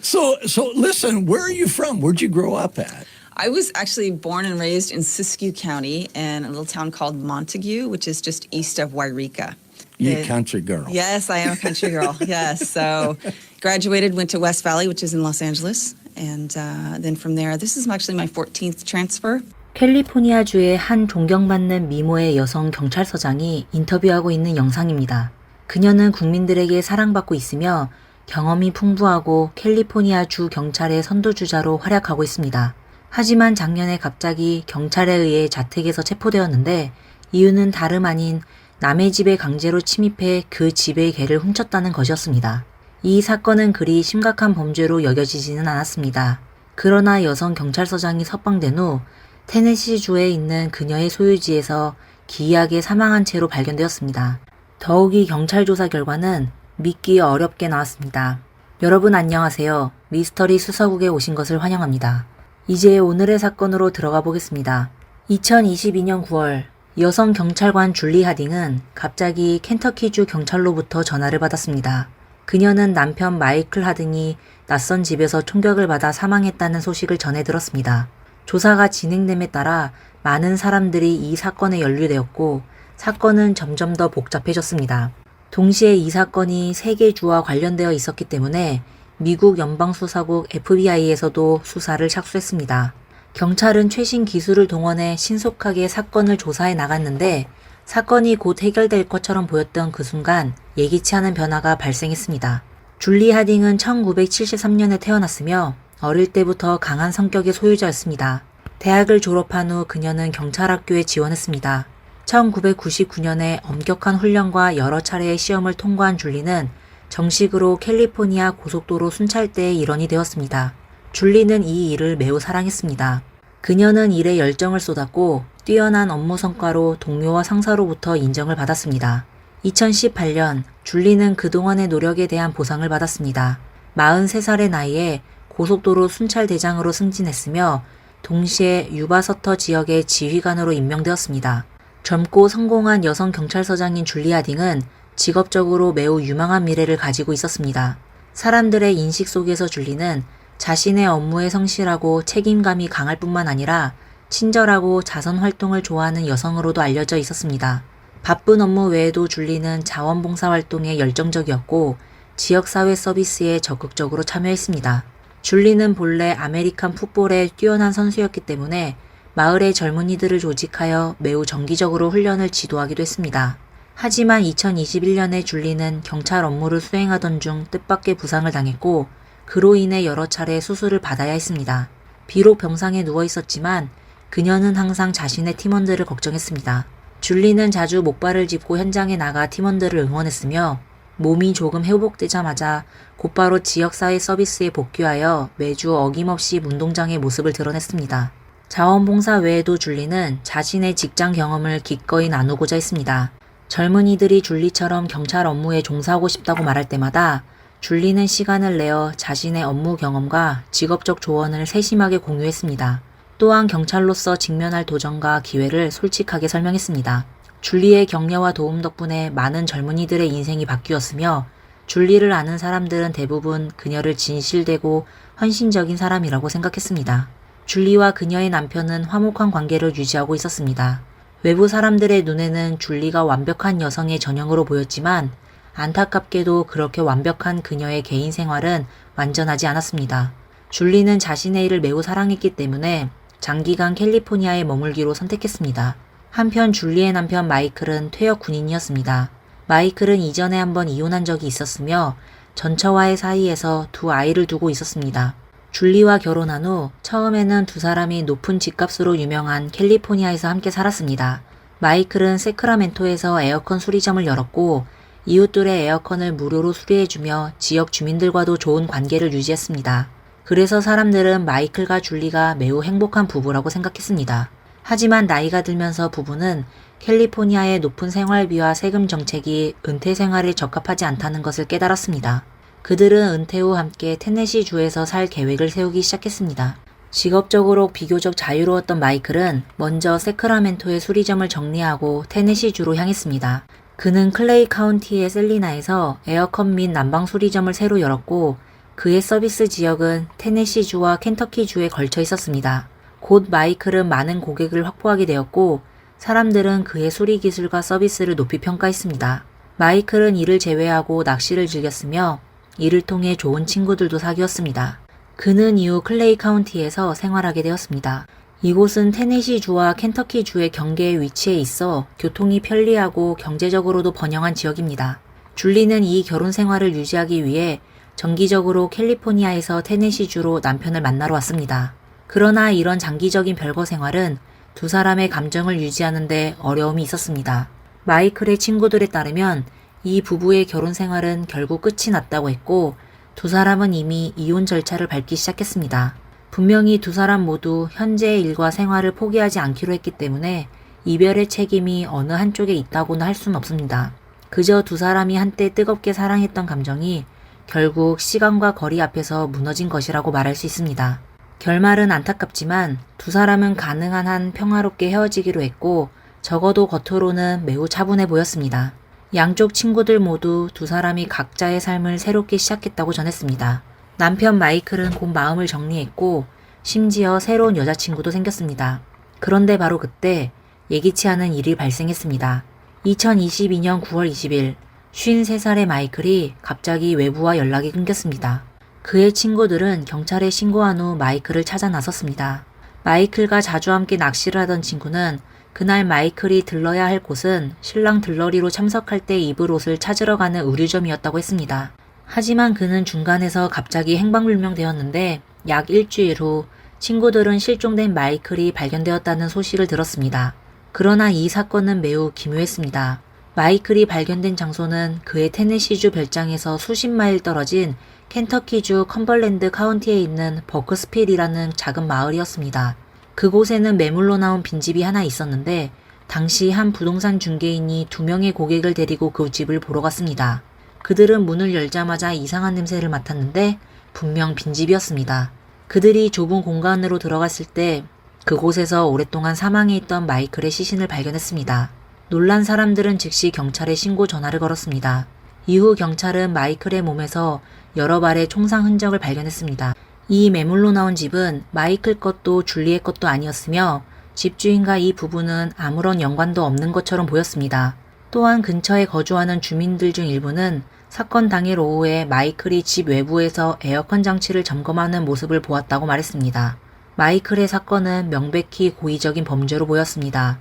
So, so listen, where are you from? Where'd you grow up at? I was actually born and raised in Siskiyou County in a little town called Montague, which is just east of Wairika. You a Uh, country girl. Yes, I am a country girl. yes. So graduated, went to West Valley, which is in Los Angeles. And uh, then from there, this is actually my 14th transfer. 캘리포니아주의 한 존경받는 미모의 여성 경찰서장이 인터뷰하고 있는 영상입니다. 그녀는 국민들에게 사랑받고 있으며 경험이 풍부하고 캘리포니아 주 경찰의 선도주자로 활약하고 있습니다. 하지만 작년에 갑자기 경찰에 의해 자택에서 체포되었는데 이유는 다름 아닌 남의 집에 강제로 침입해 그 집의 개를 훔쳤다는 것이었습니다. 이 사건은 그리 심각한 범죄로 여겨지지는 않았습니다. 그러나 여성 경찰서장이 석방된 후 테네시주에 있는 그녀의 소유지에서 기이하게 사망한 채로 발견되었습니다. 더욱이 경찰 조사 결과는 믿기 어렵게 나왔습니다. 여러분 안녕하세요. 미스터리 수사국에 오신 것을 환영합니다. 이제 오늘의 사건으로 들어가 보겠습니다. 2022년 9월 여성 경찰관 줄리 하딩은 갑자기 켄터키주 경찰로부터 전화를 받았습니다. 그녀는 남편 마이클 하딩이 낯선 집에서 총격을 받아 사망했다는 소식을 전해 들었습니다. 조사가 진행됨에 따라 많은 사람들이 이 사건에 연루되었고 사건은 점점 더 복잡해졌습니다. 동시에 이 사건이 세계 주와 관련되어 있었기 때문에 미국 연방수사국 FBI에서도 수사를 착수했습니다. 경찰은 최신 기술을 동원해 신속하게 사건을 조사해 나갔는데 사건이 곧 해결될 것처럼 보였던 그 순간 예기치 않은 변화가 발생했습니다. 줄리 하딩은 1973년에 태어났으며 어릴 때부터 강한 성격의 소유자였습니다. 대학을 졸업한 후 그녀는 경찰학교에 지원했습니다. 1999년에 엄격한 훈련과 여러 차례의 시험을 통과한 줄리는 정식으로 캘리포니아 고속도로 순찰대의 일원이 되었습니다. 줄리는 이 일을 매우 사랑했습니다. 그녀는 일에 열정을 쏟았고 뛰어난 업무 성과로 동료와 상사로부터 인정을 받았습니다. 2018년 줄리는 그동안의 노력에 대한 보상을 받았습니다. 43살의 나이에 고속도로 순찰대장으로 승진했으며 동시에 유바서터 지역의 지휘관으로 임명되었습니다. 젊고 성공한 여성 경찰서장인 줄리 하딩은 직업적으로 매우 유망한 미래를 가지고 있었습니다. 사람들의 인식 속에서 줄리는 자신의 업무에 성실하고 책임감이 강할 뿐만 아니라 친절하고 자선 활동을 좋아하는 여성으로도 알려져 있었습니다. 바쁜 업무 외에도 줄리는 자원봉사 활동에 열정적이었고 지역사회 서비스에 적극적으로 참여했습니다. 줄리는 본래 아메리칸 풋볼에 뛰어난 선수였기 때문에 마을의 젊은이들을 조직하여 매우 정기적으로 훈련을 지도하기도 했습니다. 하지만 2021년에 줄리는 경찰 업무를 수행하던 중 뜻밖의 부상을 당했고 그로 인해 여러 차례 수술을 받아야 했습니다. 비록 병상에 누워 있었지만 그녀는 항상 자신의 팀원들을 걱정했습니다. 줄리는 자주 목발을 짚고 현장에 나가 팀원들을 응원했으며 몸이 조금 회복되자마자 곧바로 지역사회 서비스에 복귀하여 매주 어김없이 운동장의 모습을 드러냈습니다. 자원봉사 외에도 줄리는 자신의 직장 경험을 기꺼이 나누고자 했습니다. 젊은이들이 줄리처럼 경찰 업무에 종사하고 싶다고 말할 때마다 줄리는 시간을 내어 자신의 업무 경험과 직업적 조언을 세심하게 공유했습니다. 또한 경찰로서 직면할 도전과 기회를 솔직하게 설명했습니다. 줄리의 격려와 도움 덕분에 많은 젊은이들의 인생이 바뀌었으며 줄리를 아는 사람들은 대부분 그녀를 진실되고 헌신적인 사람이라고 생각했습니다. 줄리와 그녀의 남편은 화목한 관계를 유지하고 있었습니다. 외부 사람들의 눈에는 줄리가 완벽한 여성의 전형으로 보였지만 안타깝게도 그렇게 완벽한 그녀의 개인 생활은 완전하지 않았습니다. 줄리는 자신의 일을 매우 사랑했기 때문에 장기간 캘리포니아에 머물기로 선택했습니다. 한편 줄리의 남편 마이클은 퇴역 군인이었습니다. 마이클은 이전에 한번 이혼한 적이 있었으며 전처와의 사이에서 두 아이를 두고 있었습니다. 줄리와 결혼한 후 처음에는 두 사람이 높은 집값으로 유명한 캘리포니아에서 함께 살았습니다. 마이클은 세크라멘토에서 에어컨 수리점을 열었고 이웃들의 에어컨을 무료로 수리해주며 지역 주민들과도 좋은 관계를 유지했습니다. 그래서 사람들은 마이클과 줄리가 매우 행복한 부부라고 생각했습니다. 하지만 나이가 들면서 부부는 캘리포니아의 높은 생활비와 세금 정책이 은퇴 생활에 적합하지 않다는 것을 깨달았습니다. 그들은 은퇴 후 함께 테네시 주에서 살 계획을 세우기 시작했습니다. 직업적으로 비교적 자유로웠던 마이클은 먼저 세크라멘토의 수리점을 정리하고 테네시 주로 향했습니다. 그는 클레이 카운티의 셀리나에서 에어컨 및 난방 수리점을 새로 열었고 그의 서비스 지역은 테네시 주와 켄터키 주에 걸쳐 있었습니다. 곧 마이클은 많은 고객을 확보하게 되었고 사람들은 그의 수리 기술과 서비스를 높이 평가했습니다. 마이클은 이를 제외하고 낚시를 즐겼으며 이를 통해 좋은 친구들도 사귀었습니다. 그는 이후 클레이 카운티에서 생활하게 되었습니다. 이곳은 테네시주와 켄터키주의 경계에 위치해 있어 교통이 편리하고 경제적으로도 번영한 지역입니다. 줄리는 이 결혼 생활을 유지하기 위해 정기적으로 캘리포니아에서 테네시주로 남편을 만나러 왔습니다. 그러나 이런 장기적인 별거 생활은 두 사람의 감정을 유지하는데 어려움이 있었습니다. 마이클의 친구들에 따르면 이 부부의 결혼 생활은 결국 끝이 났다고 했고 두 사람은 이미 이혼 절차를 밟기 시작했습니다. 분명히 두 사람 모두 현재의 일과 생활을 포기하지 않기로 했기 때문에 이별의 책임이 어느 한쪽에 있다고는 할 수는 없습니다. 그저 두 사람이 한때 뜨겁게 사랑했던 감정이 결국 시간과 거리 앞에서 무너진 것이라고 말할 수 있습니다. 결말은 안타깝지만 두 사람은 가능한 한 평화롭게 헤어지기로 했고 적어도 겉으로는 매우 차분해 보였습니다. 양쪽 친구들 모두 두 사람이 각자의 삶을 새롭게 시작했다고 전했습니다. 남편 마이클은 곧 마음을 정리했고 심지어 새로운 여자친구도 생겼습니다. 그런데 바로 그때 예기치 않은 일이 발생했습니다. 2022년 9월 20일 53살의 마이클이 갑자기 외부와 연락이 끊겼습니다. 그의 친구들은 경찰에 신고한 후 마이클을 찾아 나섰습니다. 마이클과 자주 함께 낚시를 하던 친구는 그날 마이클이 들러야 할 곳은 신랑 들러리로 참석할 때 입을 옷을 찾으러 가는 의류점이었다고 했습니다. 하지만 그는 중간에서 갑자기 행방불명되었는데 약 일주일 후 친구들은 실종된 마이클이 발견되었다는 소식을 들었습니다. 그러나 이 사건은 매우 기묘했습니다. 마이클이 발견된 장소는 그의 테네시주 별장에서 수십 마일 떨어진 켄터키주 컴벌랜드 카운티에 있는 버크스필이라는 작은 마을이었습니다. 그곳에는 매물로 나온 빈집이 하나 있었는데 당시 한 부동산 중개인이 두 명의 고객을 데리고 그 집을 보러 갔습니다. 그들은 문을 열자마자 이상한 냄새를 맡았는데 분명 빈집이었습니다. 그들이 좁은 공간으로 들어갔을 때 그곳에서 오랫동안 사망해 있던 마이클의 시신을 발견했습니다. 놀란 사람들은 즉시 경찰에 신고 전화를 걸었습니다. 이후 경찰은 마이클의 몸에서 여러 발의 총상 흔적을 발견했습니다. 이 매물로 나온 집은 마이클 것도 줄리의 것도 아니었으며 집주인과 이 부부는 아무런 연관도 없는 것처럼 보였습니다. 또한 근처에 거주하는 주민들 중 일부는 사건 당일 오후에 마이클이 집 외부에서 에어컨 장치를 점검하는 모습을 보았다고 말했습니다. 마이클의 사건은 명백히 고의적인 범죄로 보였습니다.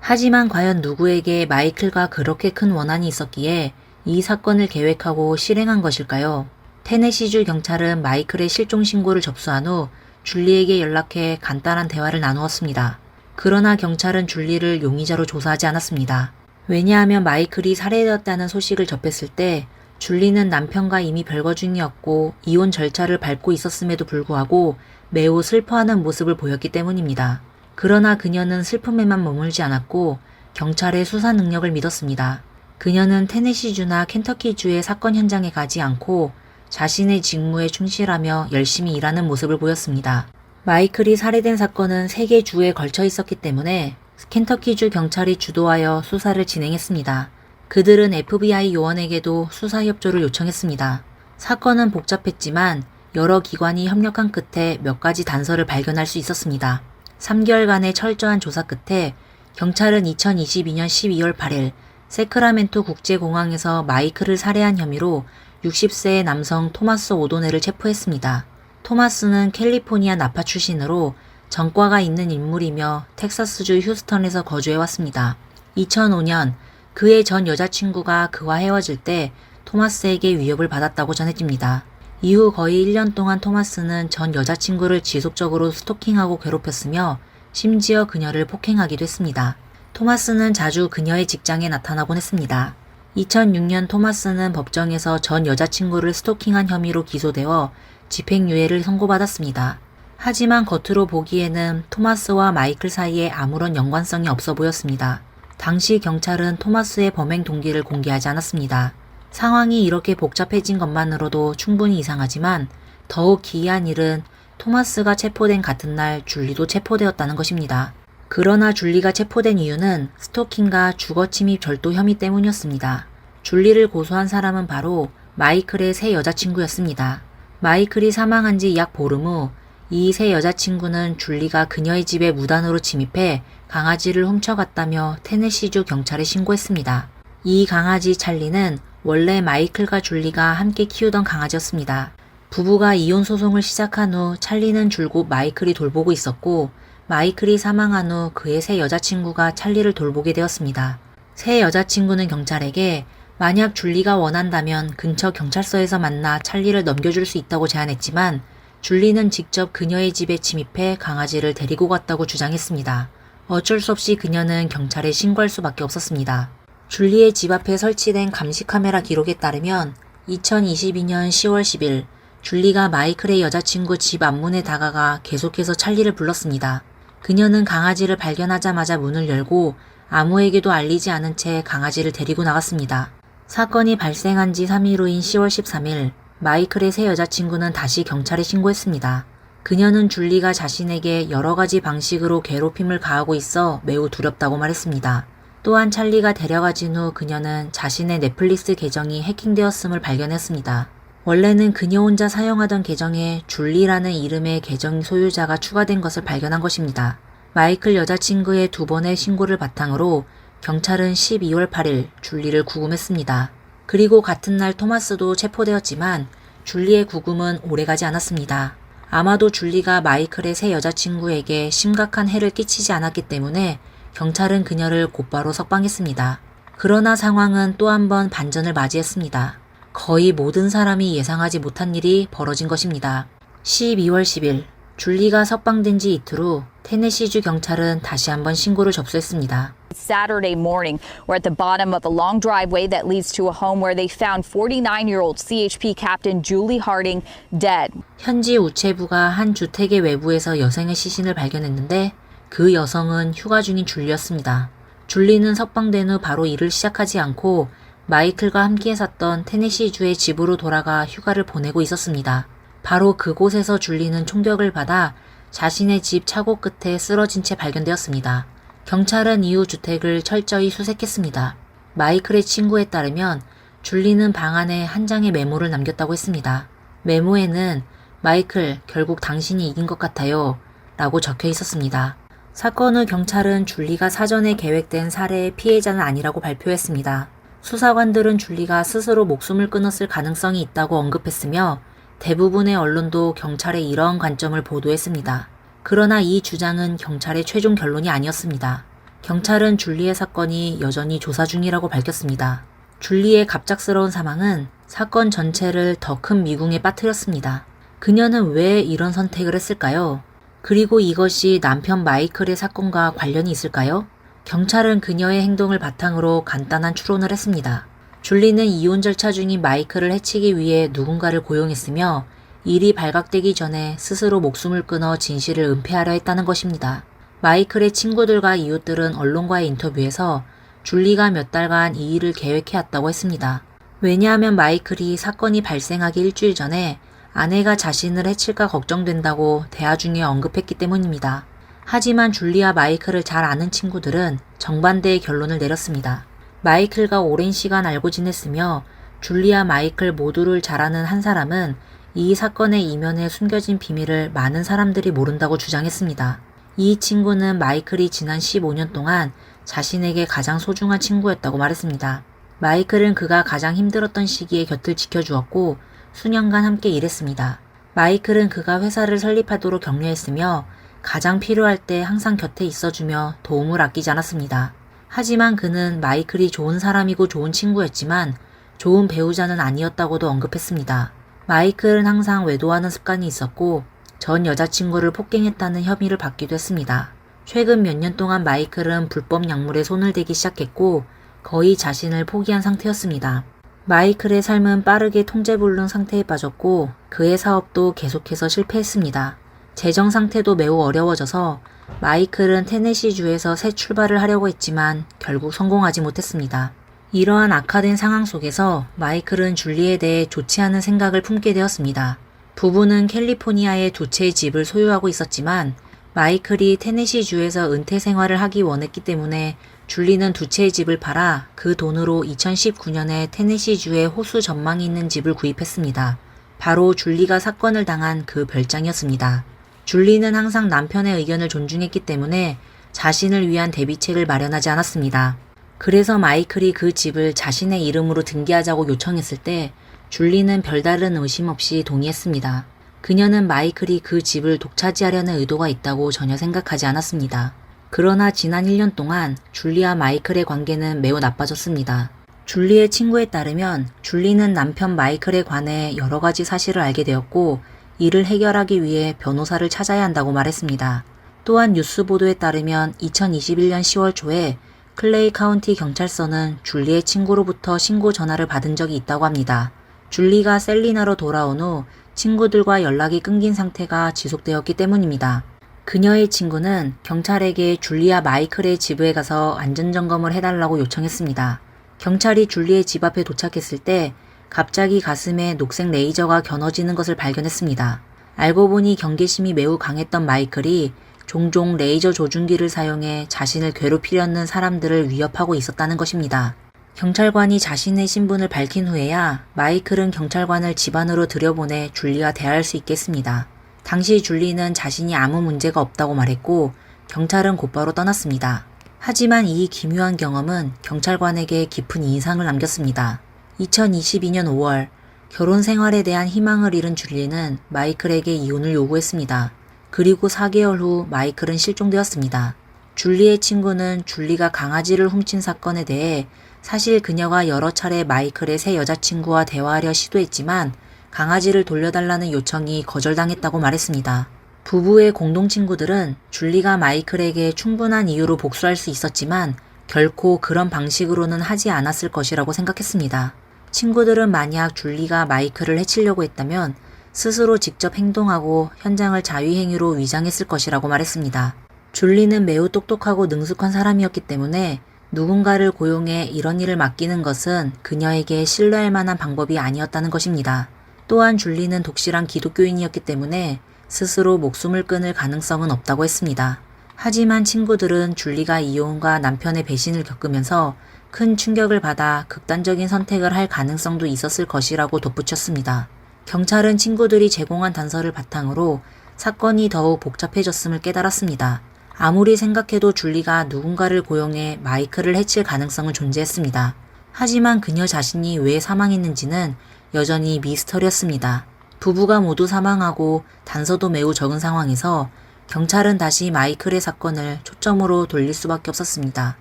하지만 과연 누구에게 마이클과 그렇게 큰 원한이 있었기에 이 사건을 계획하고 실행한 것일까요? 테네시주 경찰은 마이클의 실종 신고를 접수한 후 줄리에게 연락해 간단한 대화를 나누었습니다. 그러나 경찰은 줄리를 용의자로 조사하지 않았습니다. 왜냐하면 마이클이 살해되었다는 소식을 접했을 때 줄리는 남편과 이미 별거 중이었고 이혼 절차를 밟고 있었음에도 불구하고 매우 슬퍼하는 모습을 보였기 때문입니다. 그러나 그녀는 슬픔에만 머물지 않았고 경찰의 수사 능력을 믿었습니다. 그녀는 테네시주나 켄터키주의 사건 현장에 가지 않고 자신의 직무에 충실하며 열심히 일하는 모습을 보였습니다. 마이클이 살해된 사건은 세개 주에 걸쳐 있었기 때문에 켄터키주 경찰이 주도하여 수사를 진행했습니다. 그들은 FBI 요원에게도 수사 협조를 요청했습니다. 사건은 복잡했지만 여러 기관이 협력한 끝에 몇 가지 단서를 발견할 수 있었습니다. 3개월간의 철저한 조사 끝에 경찰은 2022년 12월 8일 세크라멘토 국제공항에서 마이클을 살해한 혐의로 60세의 남성 토마스 오도네를 체포했습니다. 토마스는 캘리포니아 나파 출신으로 전과가 있는 인물이며 텍사스주 휴스턴에서 거주해왔습니다. 2005년 그의 전 여자친구가 그와 헤어질 때 토마스에게 위협을 받았다고 전해집니다. 이후 거의 1년 동안 토마스는 전 여자친구를 지속적으로 스토킹하고 괴롭혔으며 심지어 그녀를 폭행하기도 했습니다. 토마스는 자주 그녀의 직장에 나타나곤 했습니다. 2006년 토마스는 법정에서 전 여자친구를 스토킹한 혐의로 기소되어 집행유예를 선고받았습니다. 하지만 겉으로 보기에는 토마스와 마이클 사이에 아무런 연관성이 없어 보였습니다. 당시 경찰은 토마스의 범행 동기를 공개하지 않았습니다. 상황이 이렇게 복잡해진 것만으로도 충분히 이상하지만 더욱 기이한 일은 토마스가 체포된 같은 날 줄리도 체포되었다는 것입니다. 그러나 줄리가 체포된 이유는 스토킹과 주거침입 절도 혐의 때문이었습니다. 줄리를 고소한 사람은 바로 마이클의 새 여자친구였습니다. 마이클이 사망한 지 약 보름 후 이 새 여자친구는 줄리가 그녀의 집에 무단으로 침입해 강아지를 훔쳐갔다며 테네시주 경찰에 신고했습니다. 이 강아지 찰리는 원래 마이클과 줄리가 함께 키우던 강아지였습니다. 부부가 이혼 소송을 시작한 후 찰리는 줄곧 마이클이 돌보고 있었고 마이클이 사망한 후 그의 새 여자친구가 찰리를 돌보게 되었습니다. 새 여자친구는 경찰에게 만약 줄리가 원한다면 근처 경찰서에서 만나 찰리를 넘겨줄 수 있다고 제안했지만 줄리는 직접 그녀의 집에 침입해 강아지를 데리고 갔다고 주장했습니다. 어쩔 수 없이 그녀는 경찰에 신고할 수밖에 없었습니다. 줄리의 집 앞에 설치된 감시 카메라 기록에 따르면 2022년 10월 10일 줄리가 마이클의 여자친구 집 앞문에 다가가 계속해서 찰리를 불렀습니다. 그녀는 강아지를 발견하자마자 문을 열고 아무에게도 알리지 않은 채 강아지를 데리고 나갔습니다. 사건이 발생한 지 3일 후인 10월 13일 마이클의 새 여자친구는 다시 경찰에 신고했습니다. 그녀는 줄리가 자신에게 여러 가지 방식으로 괴롭힘을 가하고 있어 매우 두렵다고 말했습니다. 또한 찰리가 데려가진 후 그녀는 자신의 넷플릭스 계정이 해킹되었음을 발견했습니다. 원래는 그녀 혼자 사용하던 계정에 줄리라는 이름의 계정 소유자가 추가된 것을 발견한 것입니다. 마이클 여자친구의 두 번의 신고를 바탕으로 경찰은 12월 8일 줄리를 구금했습니다. 그리고 같은 날 토마스도 체포되었지만 줄리의 구금은 오래가지 않았습니다. 아마도 줄리가 마이클의 새 여자친구에게 심각한 해를 끼치지 않았기 때문에 경찰은 그녀를 곧바로 석방했습니다. 그러나 상황은 또 한 번 반전을 맞이했습니다. 거의 모든 사람이 예상하지 못한 일이 벌어진 것입니다. 12월 10일 줄리가 석방된 지 이틀 후 테네시주 경찰은 다시 한번 신고를 접수했습니다. Saturday morning, we're at the bottom of a long driveway that leads to a home where they found 49 year old CHP Captain Julie Harding dead. 현지 우체부가 한 주택의 외부에서 여성의 시신을 발견했는데 그 여성은 휴가 중인 줄리였습니다. 줄리는 석방된 후 바로 일을 시작하지 않고 마이클과 함께 샀던 테네시주의 집으로 돌아가 휴가를 보내고 있었습니다. 바로 그곳에서 줄리는 총격을 받아 자신의 집 차고 끝에 쓰러진 채 발견되었습니다. 경찰은 이후 주택을 철저히 수색했습니다. 마이클의 친구에 따르면 줄리는 방 안에 한 장의 메모를 남겼다고 했습니다. 메모에는 마이클, 결국 당신이 이긴 것 같아요. 라고 적혀 있었습니다. 사건 후 경찰은 줄리가 사전에 계획된 살해의 피해자는 아니라고 발표했습니다. 수사관들은 줄리가 스스로 목숨을 끊었을 가능성이 있다고 언급했으며 대부분의 언론도 경찰의 이러한 관점을 보도했습니다. 그러나 이 주장은 경찰의 최종 결론이 아니었습니다. 경찰은 줄리의 사건이 여전히 조사 중이라고 밝혔습니다. 줄리의 갑작스러운 사망은 사건 전체를 더 큰 미궁에 빠뜨렸습니다. 그녀는 왜 이런 선택을 했을까요? 그리고 이것이 남편 마이클의 사건과 관련이 있을까요? 경찰은 그녀의 행동을 바탕으로 간단한 추론을 했습니다. 줄리는 이혼 절차 중인 마이클을 해치기 위해 누군가를 고용했으며 일이 발각되기 전에 스스로 목숨을 끊어 진실을 은폐하려 했다는 것입니다. 마이클의 친구들과 이웃들은 언론과의 인터뷰에서 줄리가 몇 달간 이 일을 계획해왔다고 했습니다. 왜냐하면 마이클이 사건이 발생하기 일주일 전에 아내가 자신을 해칠까 걱정된다고 대화 중에 언급했기 때문입니다. 하지만 줄리와 마이클을 잘 아는 친구들은 정반대의 결론을 내렸습니다. 마이클과 오랜 시간 알고 지냈으며 줄리와 마이클 모두를 잘 아는 한 사람은 이 사건의 이면에 숨겨진 비밀을 많은 사람들이 모른다고 주장했습니다. 이 친구는 마이클이 지난 15년 동안 자신에게 가장 소중한 친구였다고 말했습니다. 마이클은 그가 가장 힘들었던 시기에 곁을 지켜주었고 수년간 함께 일했습니다. 마이클은 그가 회사를 설립하도록 격려했으며 가장 필요할 때 항상 곁에 있어주며 도움을 아끼지 않았습니다. 하지만 그는 마이클이 좋은 사람이고 좋은 친구였지만 좋은 배우자는 아니었다고도 언급했습니다. 마이클은 항상 외도하는 습관이 있었고 전 여자친구를 폭행했다는 혐의를 받기도 했습니다. 최근 몇 년 동안 마이클은 불법 약물에 손을 대기 시작했고 거의 자신을 포기한 상태였습니다. 마이클의 삶은 빠르게 통제불능 상태에 빠졌고 그의 사업도 계속해서 실패했습니다. 재정 상태도 매우 어려워져서 마이클은 테네시주에서 새 출발을 하려고 했지만 결국 성공하지 못했습니다. 이러한 악화된 상황 속에서 마이클은 줄리에 대해 좋지 않은 생각을 품게 되었습니다. 부부는 캘리포니아에 두 채의 집을 소유하고 있었지만 마이클이 테네시주에서 은퇴 생활을 하기 원했기 때문에 줄리는 두 채의 집을 팔아 그 돈으로 2019년에 테네시주에 호수 전망이 있는 집을 구입했습니다. 바로 줄리가 사건을 당한 그 별장이었습니다. 줄리는 항상 남편의 의견을 존중했기 때문에 자신을 위한 대비책을 마련하지 않았습니다. 그래서 마이클이 그 집을 자신의 이름으로 등기하자고 요청했을 때 줄리는 별다른 의심 없이 동의했습니다. 그녀는 마이클이 그 집을 독차지하려는 의도가 있다고 전혀 생각하지 않았습니다. 그러나 지난 1년 동안 줄리와 마이클의 관계는 매우 나빠졌습니다. 줄리의 친구에 따르면 줄리는 남편 마이클에 관해 여러 가지 사실을 알게 되었고 이를 해결하기 위해 변호사를 찾아야 한다고 말했습니다. 또한 뉴스 보도에 따르면 2021년 10월 초에 클레이 카운티 경찰서는 줄리의 친구로부터 신고 전화를 받은 적이 있다고 합니다. 줄리가 셀리나로 돌아온 후 친구들과 연락이 끊긴 상태가 지속되었기 때문입니다. 그녀의 친구는 경찰에게 줄리와 마이클의 집에 가서 안전점검을 해달라고 요청했습니다. 경찰이 줄리의 집 앞에 도착했을 때 갑자기 가슴에 녹색 레이저가 겨눠지는 것을 발견했습니다. 알고 보니 경계심이 매우 강했던 마이클이 종종 레이저 조준기를 사용해 자신을 괴롭히려는 사람들을 위협하고 있었다는 것입니다. 경찰관이 자신의 신분을 밝힌 후에야 마이클은 경찰관을 집안으로 들여보내 줄리와 대화할 수 있겠습니다. 당시 줄리는 자신이 아무 문제가 없다고 말했고 경찰은 곧바로 떠났습니다. 하지만 이 기묘한 경험은 경찰관에게 깊은 인상을 남겼습니다. 2022년 5월 결혼 생활에 대한 희망을 잃은 줄리는 마이클에게 이혼을 요구했습니다. 그리고 4개월 후 마이클은 실종되었습니다. 줄리의 친구는 줄리가 강아지를 훔친 사건에 대해 사실 그녀가 여러 차례 마이클의 새 여자친구와 대화하려 시도했지만 강아지를 돌려달라는 요청이 거절당했다고 말했습니다. 부부의 공동 친구들은 줄리가 마이클에게 충분한 이유로 복수할 수 있었지만 결코 그런 방식으로는 하지 않았을 것이라고 생각했습니다. 친구들은 만약 줄리가 마이클을 해치려고 했다면 스스로 직접 행동하고 현장을 자위행위로 위장했을 것이라고 말했습니다. 줄리는 매우 똑똑하고 능숙한 사람이었기 때문에 누군가를 고용해 이런 일을 맡기는 것은 그녀에게 신뢰할 만한 방법이 아니었다는 것입니다. 또한 줄리는 독실한 기독교인이었기 때문에 스스로 목숨을 끊을 가능성은 없다고 했습니다. 하지만 친구들은 줄리가 이혼과 남편의 배신을 겪으면서 큰 충격을 받아 극단적인 선택을 할 가능성도 있었을 것이라고 덧붙였습니다. 경찰은 친구들이 제공한 단서를 바탕으로 사건이 더욱 복잡해졌음을 깨달았습니다. 아무리 생각해도 줄리가 누군가를 고용해 마이클을 해칠 가능성은 존재했습니다. 하지만 그녀 자신이 왜 사망했는지는 여전히 미스터리였습니다. 부부가 모두 사망하고 단서도 매우 적은 상황에서 경찰은 다시 마이클의 사건을 초점으로 돌릴 수밖에 없었습니다.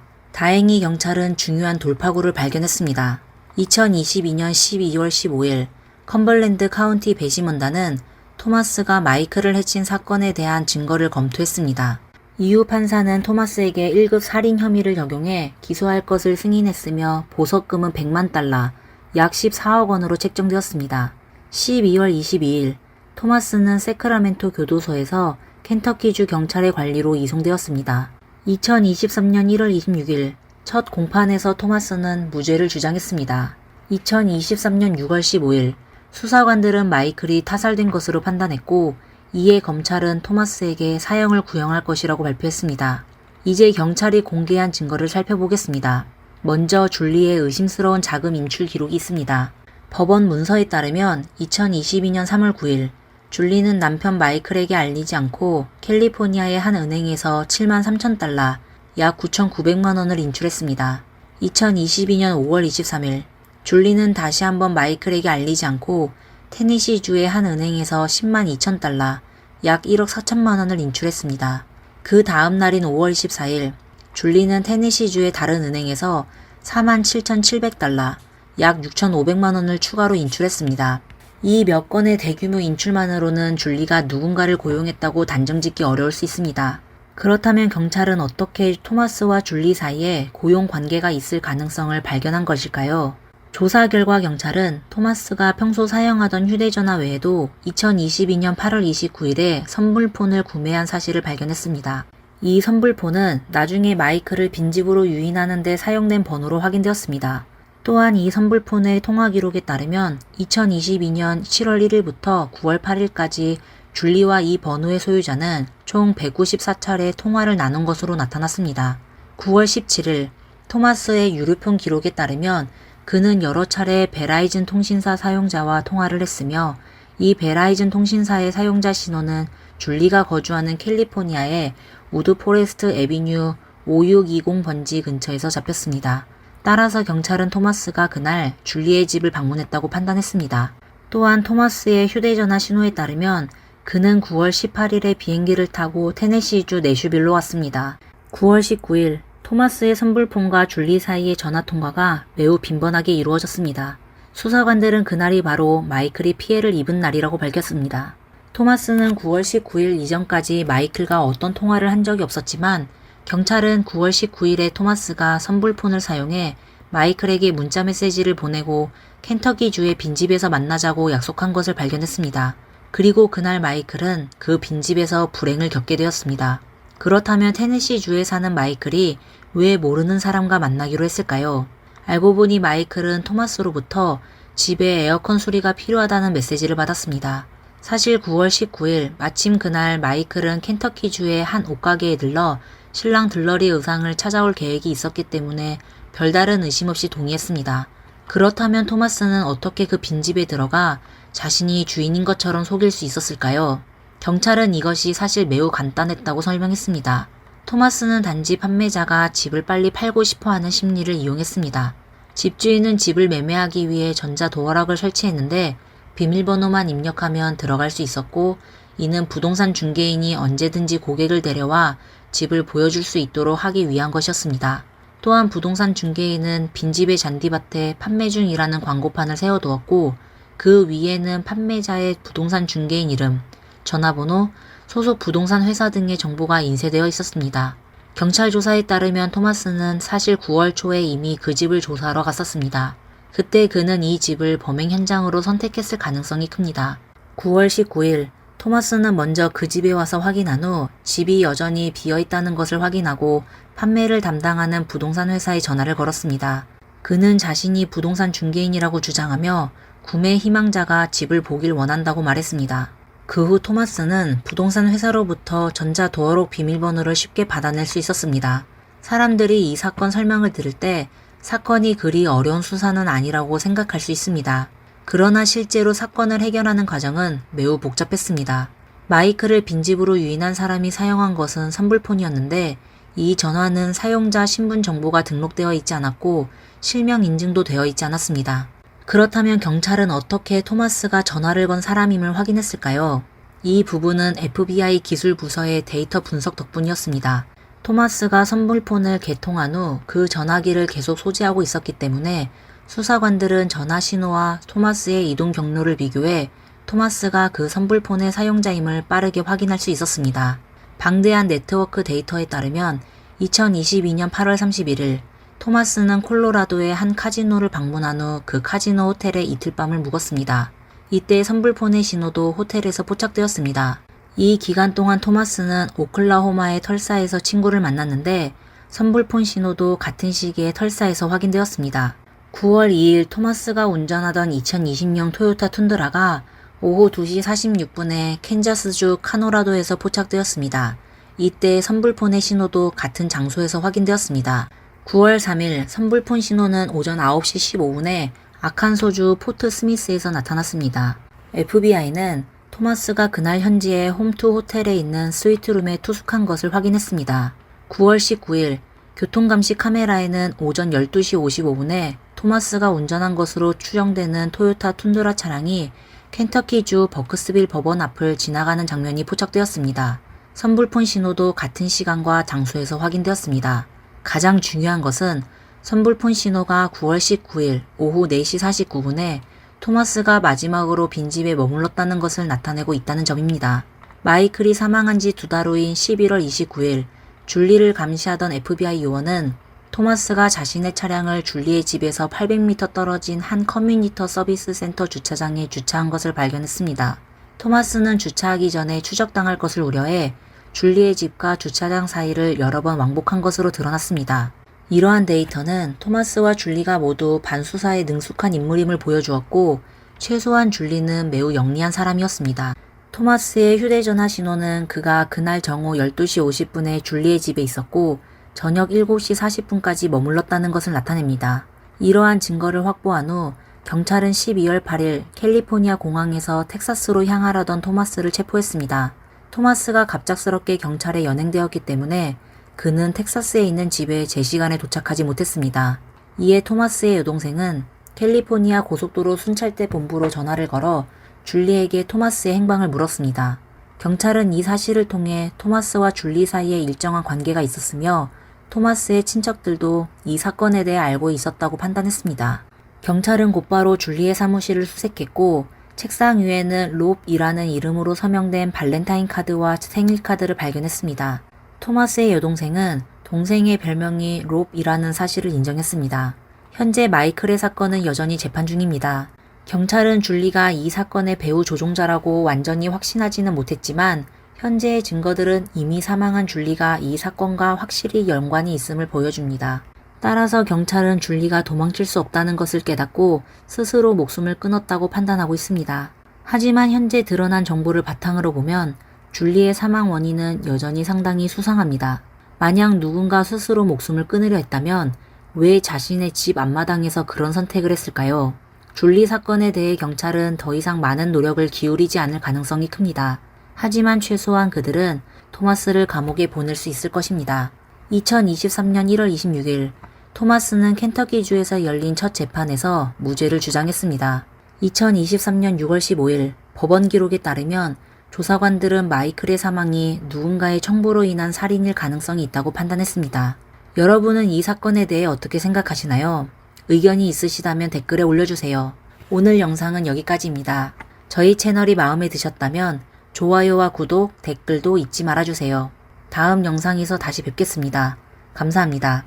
다행히 경찰은 중요한 돌파구를 발견했습니다. 2022년 12월 15일 컴벌랜드 카운티 배심원단은 토마스가 마이클을 해친 사건에 대한 증거를 검토했습니다. 이후 판사는 토마스에게 1급 살인 혐의를 적용해 기소할 것을 승인했으며 보석금은 100만 달러, 약 14억 원으로 책정되었습니다. 12월 22일 토마스는 세크라멘토 교도소에서 켄터키주 경찰의 관리로 이송되었습니다. 2023년 1월 26일 첫 공판에서 토마스는 무죄를 주장했습니다. 2023년 6월 15일 수사관들은 마이클이 타살된 것으로 판단했고 이에 검찰은 토마스에게 사형을 구형할 것이라고 발표했습니다. 이제 경찰이 공개한 증거를 살펴보겠습니다. 먼저 줄리의 의심스러운 자금 인출 기록이 있습니다. 법원 문서에 따르면 2022년 3월 9일 줄리는 남편 마이클에게 알리지 않고 캘리포니아의 한 은행에서 7만 3천 달러, 약 9,900만 원을 인출했습니다. 2022년 5월 23일 줄리는 다시 한번 마이클에게 알리지 않고 테니시주의 한 은행에서 10만 2천 달러, 약 1억 4천만 원을 인출했습니다. 그 다음 날인 5월 14일 줄리는 테니시주의 다른 은행에서 4만 7,700달러, 약 6,500만 원을 추가로 인출했습니다. 이 몇 건의 대규모 인출만으로는 줄리가 누군가를 고용했다고 단정짓기 어려울 수 있습니다. 그렇다면 경찰은 어떻게 토마스와 줄리 사이에 고용 관계가 있을 가능성을 발견한 것일까요? 조사 결과 경찰은 토마스가 평소 사용하던 휴대전화 외에도 2022년 8월 29일에 선불폰을 구매한 사실을 발견했습니다. 이 선불폰은 나중에 마이클을 빈집으로 유인하는 데 사용된 번호로 확인되었습니다. 또한 이 선불폰의 통화 기록에 따르면 2022년 7월 1일부터 9월 8일까지 줄리와 이 번호의 소유자는 총 194차례 통화를 나눈 것으로 나타났습니다. 9월 17일 토마스의 유류폰 기록에 따르면 그는 여러 차례 베라이즌 통신사 사용자와 통화를 했으며 이 베라이즌 통신사의 사용자 신호는 줄리가 거주하는 캘리포니아의 우드 포레스트 에비뉴 5620 번지 근처에서 잡혔습니다. 따라서 경찰은 토마스가 그날 줄리의 집을 방문했다고 판단했습니다. 또한 토마스의 휴대전화 신호에 따르면 그는 9월 18일에 비행기를 타고 테네시주 내슈빌로 왔습니다. 9월 19일 토마스의 선불폰과 줄리 사이의 전화 통화가 매우 빈번하게 이루어졌습니다. 수사관들은 그날이 바로 마이클이 피해를 입은 날이라고 밝혔습니다. 토마스는 9월 19일 이전까지 마이클과 어떤 통화를 한 적이 없었지만 경찰은 9월 19일에 토마스가 선불폰을 사용해 마이클에게 문자 메시지를 보내고 켄터키주의 빈집에서 만나자고 약속한 것을 발견했습니다. 그리고 그날 마이클은 그 빈집에서 불행을 겪게 되었습니다. 그렇다면 테네시주에 사는 마이클이 왜 모르는 사람과 만나기로 했을까요? 알고 보니 마이클은 토마스로부터 집에 에어컨 수리가 필요하다는 메시지를 받았습니다. 사실 9월 19일 마침 그날 마이클은 켄터키주의 한 옷가게에 들러 신랑 들러리 의상을 찾아올 계획이 있었기 때문에 별다른 의심 없이 동의했습니다. 그렇다면 토마스는 어떻게 그 빈집에 들어가 자신이 주인인 것처럼 속일 수 있었을까요? 경찰은 이것이 사실 매우 간단했다고 설명했습니다. 토마스는 단지 판매자가 집을 빨리 팔고 싶어 하는 심리를 이용했습니다. 집주인은 집을 매매하기 위해 전자 도어락을 설치했는데 비밀번호만 입력하면 들어갈 수 있었고 이는 부동산 중개인이 언제든지 고객을 데려와 집을 보여줄 수 있도록 하기 위한 것이었습니다. 또한 부동산 중개인은 빈집의 잔디밭에 판매 중이라는 광고판을 세워두었고 그 위에는 판매자의 부동산 중개인 이름, 전화번호, 소속 부동산 회사 등의 정보가 인쇄되어 있었습니다. 경찰 조사에 따르면 토마스는 사실 9월 초에 이미 그 집을 조사하러 갔었습니다. 그때 그는 이 집을 범행 현장으로 선택했을 가능성이 큽니다. 9월 19일 토마스는 먼저 그 집에 와서 확인한 후 집이 여전히 비어 있다는 것을 확인하고 판매를 담당하는 부동산 회사에 전화를 걸었습니다. 그는 자신이 부동산 중개인이라고 주장하며 구매 희망자가 집을 보길 원한다고 말했습니다. 그 후 토마스는 부동산 회사로부터 전자 도어록 비밀번호를 쉽게 받아낼 수 있었습니다. 사람들이 이 사건 설명을 들을 때 사건이 그리 어려운 수사는 아니라고 생각할 수 있습니다. 그러나 실제로 사건을 해결하는 과정은 매우 복잡했습니다. 마이클을 빈집으로 유인한 사람이 사용한 것은 선불폰이었는데 이 전화는 사용자 신분 정보가 등록되어 있지 않았고 실명 인증도 되어 있지 않았습니다. 그렇다면 경찰은 어떻게 토마스가 전화를 건 사람임을 확인했을까요? 이 부분은 FBI 기술 부서의 데이터 분석 덕분이었습니다. 토마스가 선불폰을 개통한 후 그 전화기를 계속 소지하고 있었기 때문에 수사관들은 전화 신호와 토마스의 이동 경로를 비교해 토마스가 그 선불폰의 사용자임을 빠르게 확인할 수 있었습니다. 방대한 네트워크 데이터에 따르면 2022년 8월 31일 토마스는 콜로라도의 한 카지노를 방문한 후 그 카지노 호텔에 이틀 밤을 묵었습니다. 이때 선불폰의 신호도 호텔에서 포착되었습니다. 이 기간 동안 토마스는 오클라호마의 털사에서 친구를 만났는데 선불폰 신호도 같은 시기에 털사에서 확인되었습니다. 9월 2일 토마스가 운전하던 2020년 토요타 툰드라가 오후 2시 46분에 캔자스주 카노라도에서 포착되었습니다. 이때 선불폰의 신호도 같은 장소에서 확인되었습니다. 9월 3일 선불폰 신호는 오전 9시 15분에 아칸소주 포트 스미스에서 나타났습니다. FBI는 토마스가 그날 현지의 홈투 호텔에 있는 스위트룸에 투숙한 것을 확인했습니다. 9월 19일 교통감시 카메라에는 오전 12시 55분에 토마스가 운전한 것으로 추정되는 토요타 툰드라 차량이 켄터키주 버크스빌 법원 앞을 지나가는 장면이 포착되었습니다. 선불폰 신호도 같은 시간과 장소에서 확인되었습니다. 가장 중요한 것은 선불폰 신호가 9월 19일 오후 4시 49분에 토마스가 마지막으로 빈집에 머물렀다는 것을 나타내고 있다는 점입니다. 마이클이 사망한 지 두 달 후인 11월 29일 줄리를 감시하던 FBI 요원은 토마스가 자신의 차량을 줄리의 집에서 800m 떨어진 한 커뮤니터 서비스 센터 주차장에 주차한 것을 발견했습니다. 토마스는 주차하기 전에 추적당할 것을 우려해 줄리의 집과 주차장 사이를 여러 번 왕복한 것으로 드러났습니다. 이러한 데이터는 토마스와 줄리가 모두 반수사에 능숙한 인물임을 보여주었고 최소한 줄리는 매우 영리한 사람이었습니다. 토마스의 휴대전화 신호는 그가 그날 정오 12시 50분에 줄리의 집에 있었고 저녁 7시 40분까지 머물렀다는 것을 나타냅니다. 이러한 증거를 확보한 후 경찰은 12월 8일 캘리포니아 공항에서 텍사스로 향하려던 토마스를 체포했습니다. 토마스가 갑작스럽게 경찰에 연행되었기 때문에 그는 텍사스에 있는 집에 제 시간에 도착하지 못했습니다. 이에 토마스의 여동생은 캘리포니아 고속도로 순찰대 본부로 전화를 걸어 줄리에게 토마스의 행방을 물었습니다. 경찰은 이 사실을 통해 토마스와 줄리 사이에 일정한 관계가 있었으며 토마스의 친척들도 이 사건에 대해 알고 있었다고 판단했습니다. 경찰은 곧바로 줄리의 사무실을 수색했고 책상 위에는 롭이라는 이름으로 서명된 발렌타인 카드와 생일 카드를 발견했습니다. 토마스의 여동생은 동생의 별명이 롭이라는 사실을 인정했습니다. 현재 마이클의 사건은 여전히 재판 중입니다. 경찰은 줄리가 이 사건의 배후 조종자라고 완전히 확신하지는 못했지만 현재의 증거들은 이미 사망한 줄리가 이 사건과 확실히 연관이 있음을 보여줍니다. 따라서 경찰은 줄리가 도망칠 수 없다는 것을 깨닫고 스스로 목숨을 끊었다고 판단하고 있습니다. 하지만 현재 드러난 정보를 바탕으로 보면 줄리의 사망 원인은 여전히 상당히 수상합니다. 만약 누군가 스스로 목숨을 끊으려 했다면 왜 자신의 집 앞마당에서 그런 선택을 했을까요? 줄리 사건에 대해 경찰은 더 이상 많은 노력을 기울이지 않을 가능성이 큽니다. 하지만 최소한 그들은 토마스를 감옥에 보낼 수 있을 것입니다. 2023년 1월 26일 토마스는 켄터키주에서 열린 첫 재판에서 무죄를 주장했습니다. 2023년 6월 15일 법원 기록에 따르면 조사관들은 마이클의 사망이 누군가의 청부로 인한 살인일 가능성이 있다고 판단했습니다. 여러분은 이 사건에 대해 어떻게 생각하시나요? 의견이 있으시다면 댓글에 올려주세요. 오늘 영상은 여기까지입니다. 저희 채널이 마음에 드셨다면 좋아요와 구독, 댓글도 잊지 말아주세요. 다음 영상에서 다시 뵙겠습니다. 감사합니다.